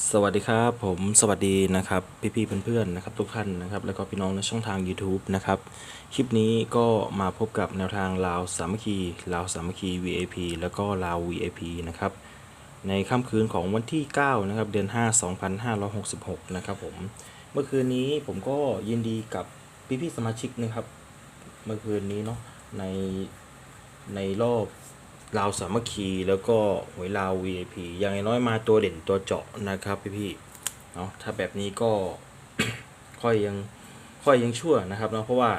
สวัสดีครับ ผมสวัสดีนะครับพี่ๆเพื่อนๆนะครับทุกท่านนะครับแล้วก็พี่น้องในช่องทาง YouTube นะครับคลิปนี้ก็มาพบกับแนวทางลาวสามัคคีลาวสามัคคี VAP แล้วก็ลาว VAP นะครับในค่ำคืนของวันที่9นะครับเดือน 5 2566นะครับผมเมื่อคืนนี้ผมก็ยินดีกับพี่ๆสมาชิกนะครับ เมื่อคืนนี้เนาะในในรอบ ลาวสามัคคีแล้วก็หวยลาว VIP อย่างน้อยมาตัวเด่นตัวเจาะนะครับพี่ๆเนาะถ้าแบบนี้ก็ค่อยยังค่อยยังชั่วนะครับเนาะเพราะว่า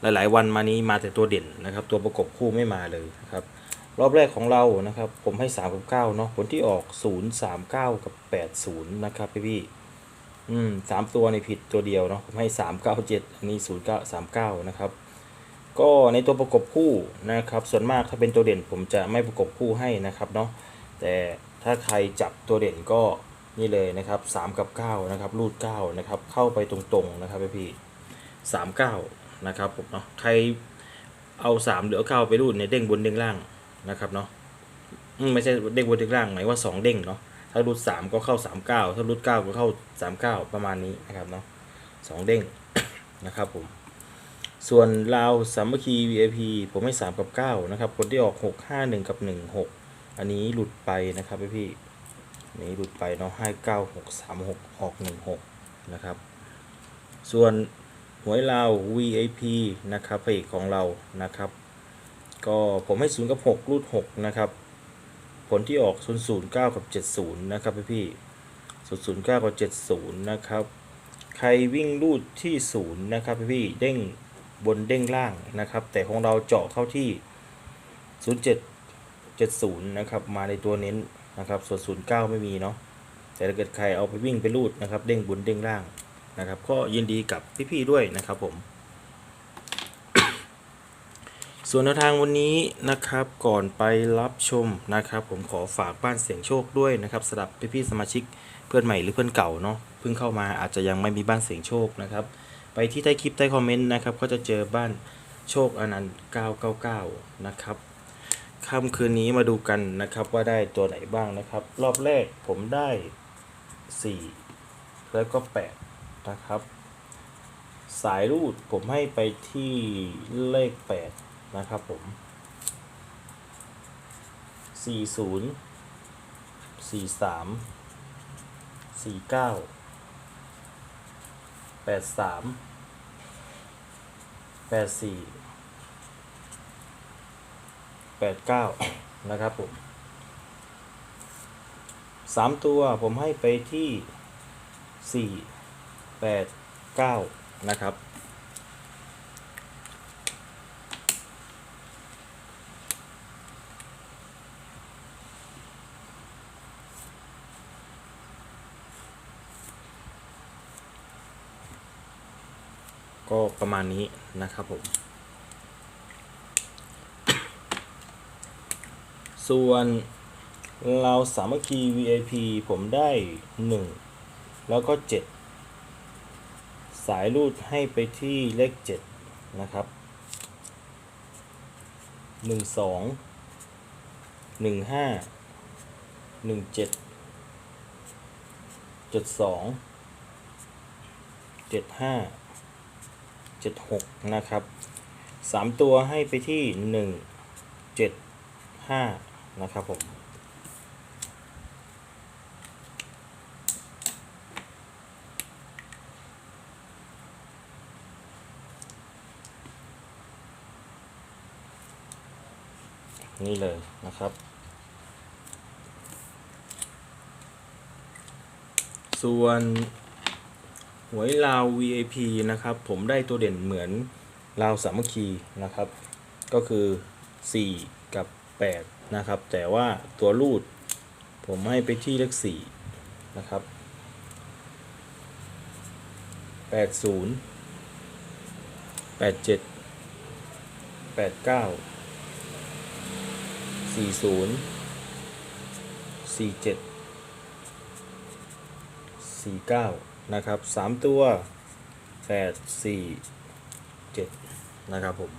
หลาย ๆ วันมานี้มาแต่ตัวเด่นนะครับ ตัวประกบคู่ไม่มาเลยนะครับ รอบแรกของเรานะครับ ผมให้3กับ9เนาะผลที่ออก 0 3 9 กับ 80 นะครับพี่ๆอืมสามตัวในผิดตัวเดียวเนาะผมให้ 3 9 7 อันนี้ 0 9 3 9 นะครับ ก็ในตัวประกบคู่นะครับ ส่วนมากถ้าเป็นตัวเด่นผมจะไม่ประกบคู่ให้นะครับเนาะแต่ถ้าใครจับตัวเด่นก็นี่เลยนะครับ 3 กับ 9 นะครับ รูด 9 นะครับ เข้าไปตรงๆนะครับพี่สามเก้านะครับผมเนาะใครเอา 3 เหลือ9ไปรูดเนี่ยเด้งบนเด้งล่างนะครับเนาะไม่ใช่เด้งบนเด้งล่างหมายว่า 2 เด้งเนาะถ้ารูด 3 ก็เข้า 39 ถ้ารูด 9 ก็เข้า 39 ประมาณนี้นะครับเนาะสองเด้งนะครับผม ส่วนลาวสามัคคี VIP ผมให้ 3 กับ 9 นะครับ คนที่ออก 6 5 1 กับ 1 6 อันนี้หลุดไปนะครับพี่พี่อันนี้หลุดไปเนาะให้ 9 6 3 6 ออก 1 6 นะครับ ส่วนหวยลาว VIP นะครับพระเอกของเรานะครับ ก็ผมให้ 0 กับ 6 รูด 6 นะครับ ผลที่ออก 0 0 9 กับ 70 นะครับพี่พี่0 0 9 กับ 70 นะครับ ใครวิ่งรูดที่ศูนย์นะครับพี่พี่เด้ง บนเด้งล่างนะครับ แต่ของเราเจาะเข้าที่ 07 70 นะครับ มาในตัวเน้นนะครับ ส่วน 09 ไม่มีเนาะแต่ถ้าเกิดใครเอาไปวิ่งไปรูดนะครับ เด้งบนเด้งล่างนะครับ ก็ยินดีกับพี่ๆด้วยนะครับผม ส่วนแนวทางวันนี้นะครับก่อนไปรับชมนะครับ ผมขอฝากบ้านเสียงโชคด้วยนะครับสำหรับพี่ๆสมาชิกเพื่อนใหม่หรือเพื่อนเก่าเนาะเพิ่งเข้ามาอาจจะยังไม่มีบ้านเสียงโชคนะครับ ไปที่ใต้คลิปใต้คอมเมนต์นะครับก็จะเจอบ้านโชคอนันต์ 999 นะครับค่ำคืนนี้มาดูกันนะครับว่าได้ตัวไหนบ้างนะครับ รอบแรกผมได้ 4 แล้วก็ 8 นะครับ สายรูดผมให้ไปที่เลข 8 นะครับผม 40 43 49 แปดสามแปดสี่แปดเก้านะครับผมสามตัวผมให้ไปที่สี่แปดเก้านะครับ ก็ประมาณนี้นะครับผม ส่วนเราสามัคคี VIP ผมได้ 1 แล้วก็ 7 สายรูดให้ไปที่เลข 7 นะครับ 1 2 1 5 1 7 7 2 7 5 7 6 นะครับ 3 ตัวให้ไปที่ 1 7 5 นะครับผมนี่เลยนะครับ ส่วน วยลาว VIP นะครับ ผมได้ตัวเด่นเหมือนลาวสามัคคีนะครับ ก็คือ 4 กับ 8 นะครับ แต่ว่าตัวรูด ผมให้ไปที่เลข4นะครับ 80 87 89 40 47 49 นะครับสามตัวแปดสี่เจ็ดนะครับผม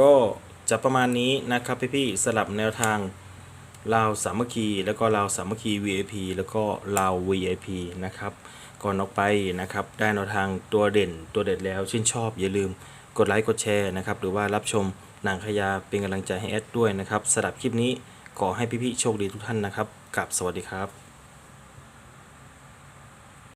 ก็จะประมาณนี้นะครับพี่ๆสลับแนวทาง ลาวสามัคคี แล้วก็ลาวสามัคคี VIP แล้วก็ลาว VIP นะครับก่อนออกไปนะครับ ได้แนวทางตัวเด่นตัวเด็ดแล้ว ชื่นชอบ อย่าลืมกดไลค์กดแชร์นะครับ หรือว่ารับชมหนังขยาเป็นกำลังใจให้แอดด้วยนะครับสำหรับคลิปนี้ขอให้พี่ๆโชคดีทุกท่านนะครับกับสวัสดีครับ